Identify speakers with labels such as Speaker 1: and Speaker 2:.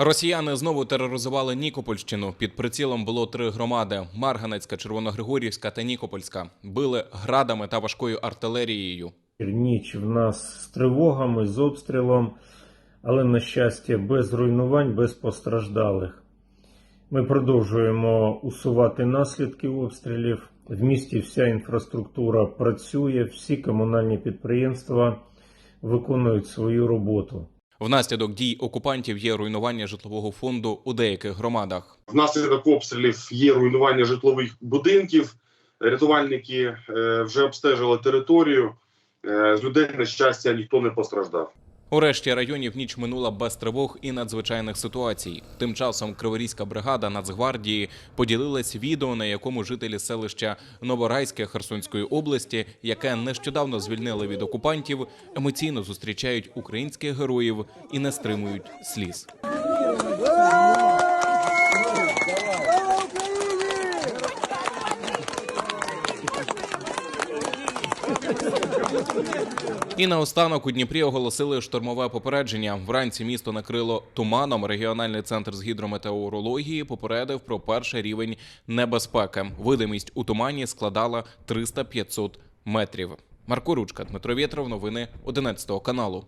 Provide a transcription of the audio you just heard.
Speaker 1: Росіяни знову тероризували Нікопольщину. Під прицілом було три громади: Марганецька, Червоногригорівська та Нікопольська. Били градами та важкою артилерією.
Speaker 2: Ніч в нас з тривогами, з обстрілом, але, на щастя, без руйнувань, без постраждалих. Ми продовжуємо усувати наслідки обстрілів. В місті вся інфраструктура працює, всі комунальні підприємства виконують свою роботу.
Speaker 1: Внаслідок дій окупантів є руйнування житлового фонду у деяких громадах.
Speaker 3: Внаслідок обстрілів є руйнування житлових будинків. Рятувальники е, вже обстежили територію. Е, З людей, на щастя, ніхто не постраждав.
Speaker 1: У решті районів ніч минула без тривог і надзвичайних ситуацій. Тим часом Криворізька бригада Нацгвардії поділилась відео, на якому жителі селища Новорайське Херсонської області, яке нещодавно звільнили від окупантів, емоційно зустрічають українських героїв і не стримують сліз. І наостанок у Дніпрі оголосили штормове попередження. Вранці місто накрило туманом. Регіональний центр з гідрометеорології попередив про перший рівень небезпеки. Видимість у тумані складала 300-500 метрів. Марко Ручка, Дмитро Вєтров, новини 11 каналу.